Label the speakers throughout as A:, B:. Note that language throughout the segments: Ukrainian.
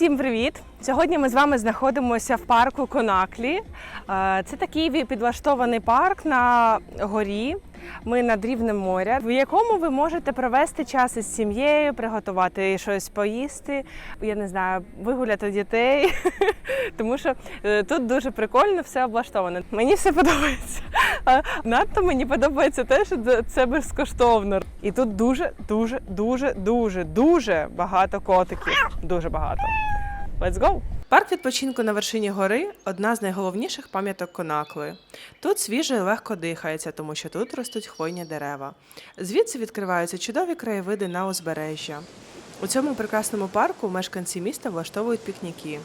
A: Усім привіт! Сьогодні ми з вами знаходимося в парку Конаклі. Е, Це такий підлаштований парк на горі. Ми над рівнем моря, в якому ви можете провести час із сім'єю, приготувати щось поїсти. Я не знаю, вигуляти дітей, тому що е, тут дуже прикольно все облаштовано. Мені все подобається. Надто мені подобається те, що це безкоштовно. І тут дуже, дуже, дуже, дуже, дуже багато котиків. Дуже багато. Let's go! Парк відпочинку на вершині гори одна з найголовніших пам'яток Конакли. Тут свіже і легко дихається, тому що тут ростуть хвойні дерева. Звідси відкриваються чудові краєвиди на узбережжя. У цьому прекрасному парку мешканці міста влаштовують пікніки.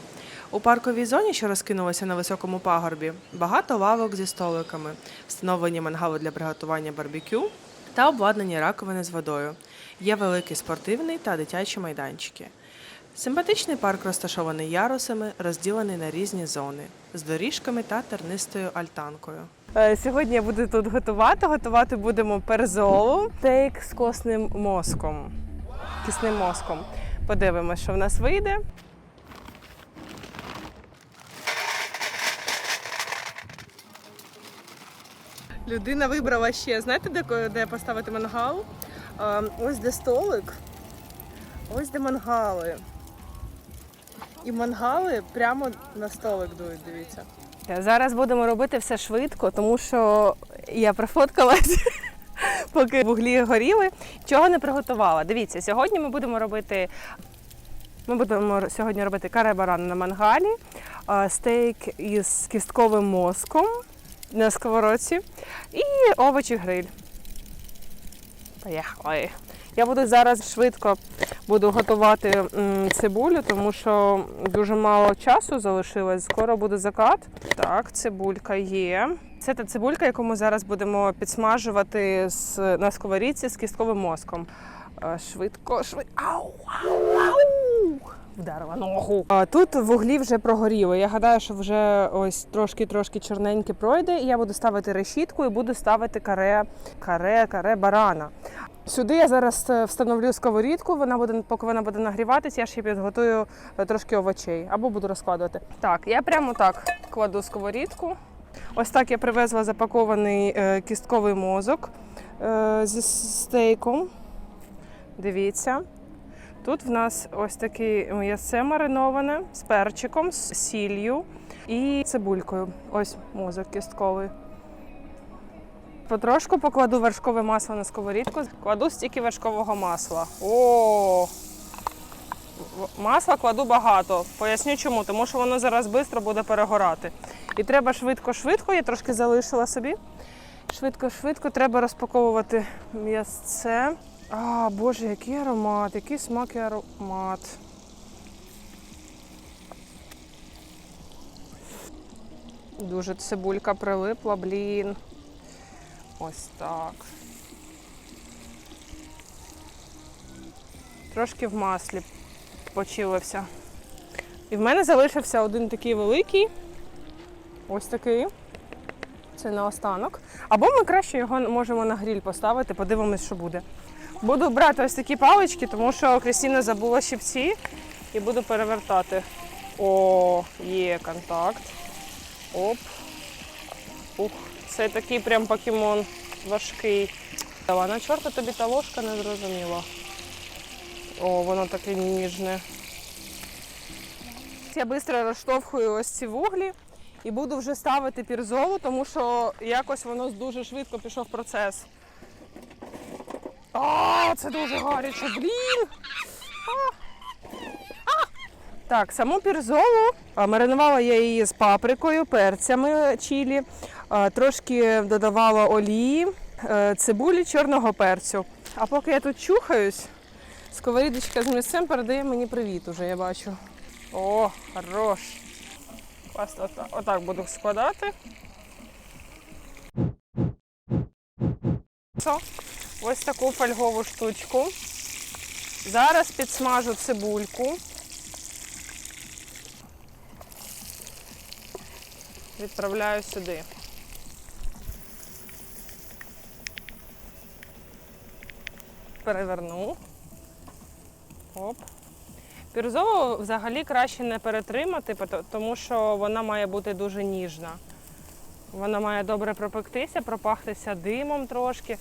A: У парковій зоні, що розкинулася на високому пагорбі, багато лавок зі столиками, встановлені мангали для приготування барбекю та обладнані раковини з водою. Є великий спортивний та дитячі майданчики. Симпатичний парк розташований ярусами, розділений на різні зони з доріжками та тернистою альтанкою. Е, Сьогодні я буду тут готувати. Готувати будемо перзолу, стейк з косним мозком. Кисним мозком. Подивимось, що в нас вийде. Людина вибрала ще, знаєте, де, де поставити мангал? Е, Ось де столик, ось де мангали. І мангали прямо на столик дують, дивіться. Зараз будемо робити все швидко, тому що я профоткалась, поки вуглі горіли. Чого не приготувала? Дивіться, сьогодні ми будемо робити. Ми будемо сьогодні робити каре баран на мангалі, стейк із кістковим мозком на сковородці і овочі гриль. Поїхали. Я буду зараз швидко буду готувати цибулю, тому що дуже мало часу залишилось. Скоро буде закат. Так, цибулька є. Це та цибулька, яку ми зараз будемо підсмажувати на сковорідці з кістковим мозком. Е, Швидко, швидко. Ау, ау, ау! Вдарила ногу. А тут вуглі вже прогоріли. Я гадаю, що вже ось трошки-трошки чорненьке пройде. І я буду ставити решітку і буду ставити каре, каре, каре барана. Сюди я зараз е, встановлю сковорідку. Вона буде, поки вона буде нагріватися, я ще підготую е, трошки овочей або буду розкладувати. Так, я прямо так кладу сковорідку. Ось так я привезла запакований е, кістковий мозок зі стейком. Дивіться. Тут в нас ось таке м'ясце мариноване з перчиком, з сіллю і цибулькою. Ось мозок кістковий. Потрошку покладу вершкове масло на сковорідку. Кладу стільки вершкового масла. О! Масла кладу багато. Поясню чому, тому що воно зараз швидко буде перегорати. І треба швидко-швидко, я трошки залишила собі. Швидко-швидко треба розпаковувати м'ясце. А, Боже, який аромат, який смак і аромат. Дуже цибулька прилипла, блін. Ось так. Трошки в маслі почилився. І в мене залишився один такий великий. Ось такий. Це наостанок. Або ми краще його можемо на гріль поставити, подивимось, що буде. Буду брати ось такі палички, тому що Крістіна забула щипці і буду перевертати. О, є контакт. Оп. Ух, це такий прям покемон важкий. А на чорта тобі та ложка не зрозуміла. О, воно таке ніжне. Я швидко розштовхую ось ці вуглі і буду вже ставити пірзолу, тому що якось воно дуже швидко пішов процес. А, це дуже гаряче, блін! А! А! Так, саму пірзолу маринувала я її з паприкою, перцями чилі, трошки додавала олії, е, цибулі, чорного перцю. А поки я тут чухаюсь, сковорідочка з місцем передає мені привіт уже, я бачу. О, хорош. Класно, отак, буду складати. Ось таку фольгову штучку. Зараз підсмажу цибульку. Відправляю сюди. Переверну. Оп. Бірюзову взагалі краще не перетримати, тому що вона має бути дуже ніжна. Вона має добре пропектися, пропахтися димом трошки,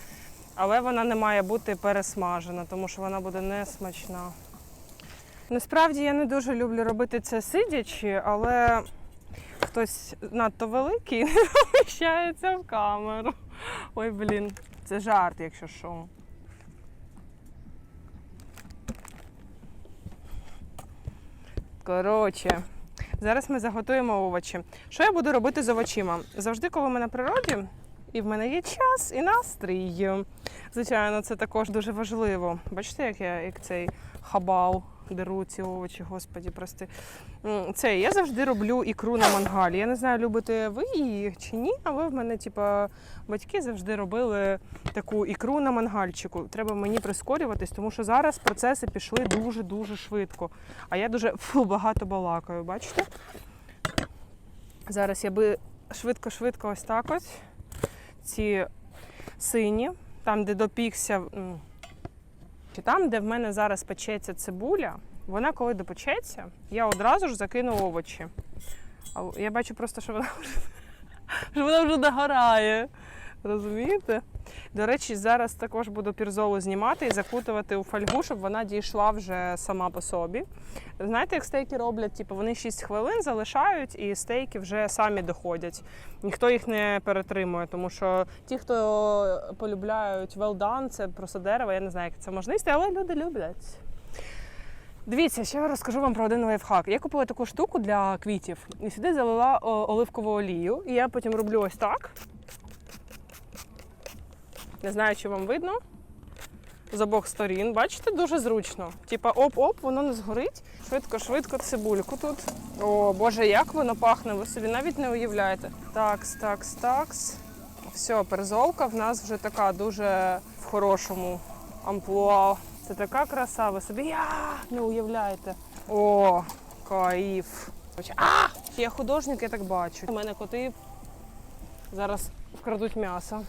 A: але вона не має бути пересмажена, тому що вона буде несмачна. Насправді я не дуже люблю робити це сидячи, але хтось надто великий не поміщається в камеру. Ой, блін, це жарт, якщо що. Коротше, зараз ми заготуємо овочі. Що я буду робити з овочима? Завжди, коли ми на природі, і в мене є час і настрій. Звичайно, це також дуже важливо. Бачите, як я як цей хабал деру ці овочі, господі, прости. Це я завжди роблю ікру на мангалі. Я не знаю, любите ви її чи ні, але в мене, типа, батьки завжди робили таку ікру на мангальчику. Треба мені прискорюватись, тому що зараз процеси пішли дуже-дуже швидко. А я дуже фу, багато балакаю, бачите? Зараз я би швидко-швидко ось так ось ці сині, там, де допікся. чи Там, де в мене зараз печеться цибуля, вона коли допечеться, я одразу ж закину овочі. Я бачу просто, що вона вже, що вона вже догорає. Розумієте? До речі, зараз також буду пірзолу знімати і закутувати у фольгу, щоб вона дійшла вже сама по собі. Знаєте, як стейки роблять? Типу, вони 6 хвилин залишають і стейки вже самі доходять. Ніхто їх не перетримує, тому що ті, хто полюбляють well done, це просто дерево, я не знаю, як це можна але люди люблять. Дивіться, ще розкажу вам про один лайфхак. Я купила таку штуку для квітів і сюди залила оливкову олію. І я потім роблю ось так. Не знаю, чи вам видно. З обох сторін. Бачите, дуже зручно. Типа оп-оп, воно не згорить. Швидко-швидко цибульку тут. О, Боже, як воно пахне, ви собі навіть не уявляєте. Такс, такс, такс. Все, перзолка в нас вже така дуже в хорошому амплуа. Це така краса, ви собі я, не уявляєте. О, кайф. А! Я художник, я так бачу. У мене коти зараз вкрадуть м'ясо.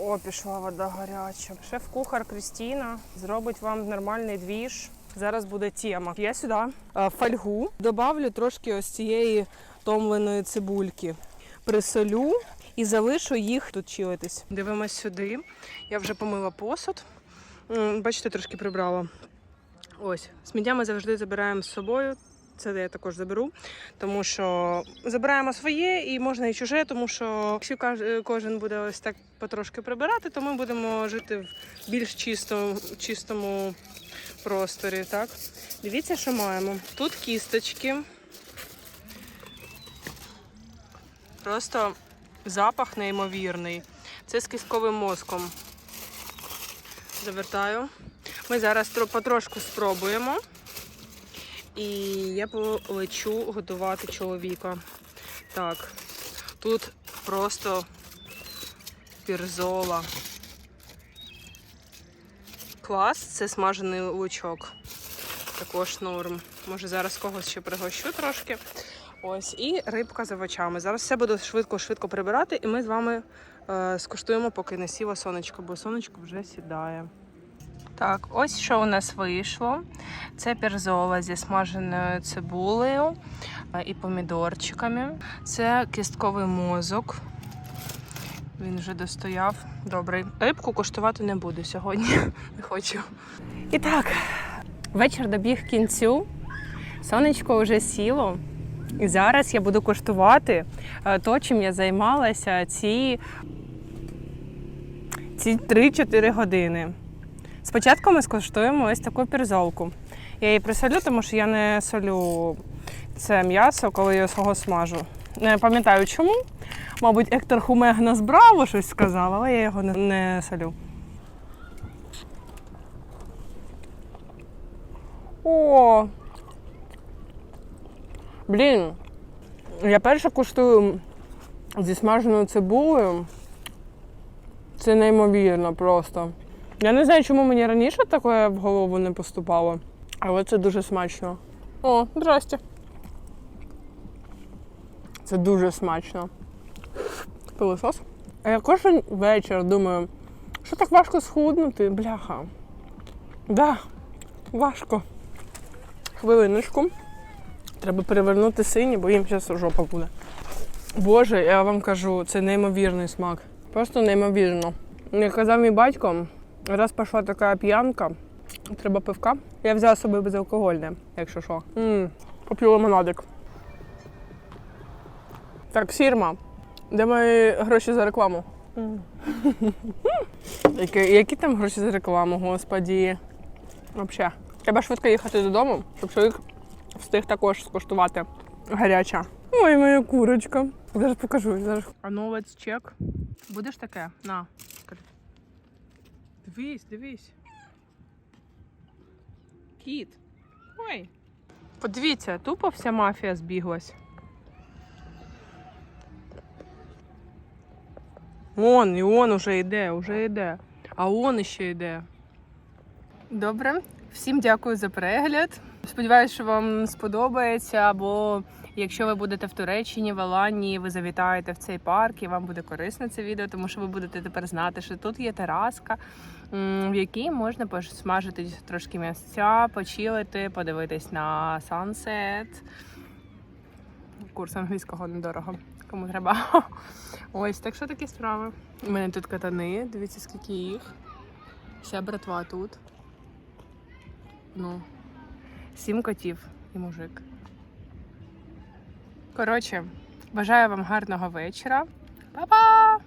A: О, пішла вода гаряча. Шеф-кухар Крістіна зробить вам нормальний двіж. Зараз буде тема. Я сюди е, фольгу добавлю трошки ось цієї томленої цибульки. Присолю і залишу їх тут чилитись. Дивимось сюди. Я вже помила посуд. Бачите, трошки прибрала. Ось, сміття ми завжди забираємо з собою. Це я також заберу, тому що забираємо своє і можна і чуже, тому що якщо кожен буде ось так потрошки прибирати, то ми будемо жити в більш чисто, чистому просторі. Так? Дивіться, що маємо. Тут кісточки. Просто запах неймовірний. Це з кістковим мозком. Завертаю. Ми зараз потрошку спробуємо. І я полечу готувати чоловіка. Так, тут просто пірзола. Клас, це смажений лучок. Також норм. Може зараз когось ще пригощу трошки. Ось, і рибка з овочами. Зараз все буду швидко-швидко прибирати, і ми з вами е, скуштуємо, поки не сіло сонечко, бо сонечко вже сідає. Так, ось що у нас вийшло. Це перзола зі смаженою цибулею е, і помідорчиками. Це кістковий мозок. Він вже достояв. Добрий. Рибку куштувати не буду сьогодні. Не хочу. І так, вечір добіг кінцю. Сонечко вже сіло. І зараз я буду куштувати е, то, чим я займалася ці, ці 3-4 години. Спочатку ми скуштуємо ось таку пірзолку. Я її присолю, тому що я не солю це м'ясо, коли я його смажу. Не пам'ятаю чому. Мабуть, Ектор Хумегнас Браво щось сказав, але я його не солю. О! Блін, я перше куштую зі смаженою цибулею. Це неймовірно просто. Я не знаю, чому мені раніше таке в голову не поступало, але це дуже смачно. О, здрасте. Це дуже смачно. Пилосос. А я кожен вечір думаю, що так важко схуднути, бляха. Да. важко. Хвилиночку. Треба перевернути сині, бо їм зараз жопа буде. Боже, я вам кажу, це неймовірний смак. Просто неймовірно. Як казав мій батько, раз пішла така п'янка, треба пивка. Я взяла з собою безалкогольне, якщо що. м поп'ю лимонадик. Так, фірма. Де мої гроші за рекламу? Які, які там гроші за рекламу, господі? Взагалі. Треба швидко їхати додому, щоб чоловік встиг також скуштувати гаряча. Ой, моя курочка. Зараз покажу. Зараз. А новець чек. Будеш таке? На. Дивись, дивись. Кіт. Ой. Подивіться, тупо вся мафія збіглась. Он, і он уже йде, уже йде. А он ще йде. Добре, всім дякую за перегляд. Сподіваюсь, що вам сподобається. Або якщо ви будете в Туреччині, в Аланії, ви завітаєте в цей парк і вам буде корисно це відео, тому що ви будете тепер знати, що тут є тераска, в якій можна посмажити трошки м'ясця, почилити, подивитись на сансет. Курс англійського недорого. Кому треба. Ось, так що такі справи. У мене тут катани, дивіться, скільки їх. Вся братва тут. Ну, сім котів і мужик. Коротше, бажаю вам гарного вечора. Па-па!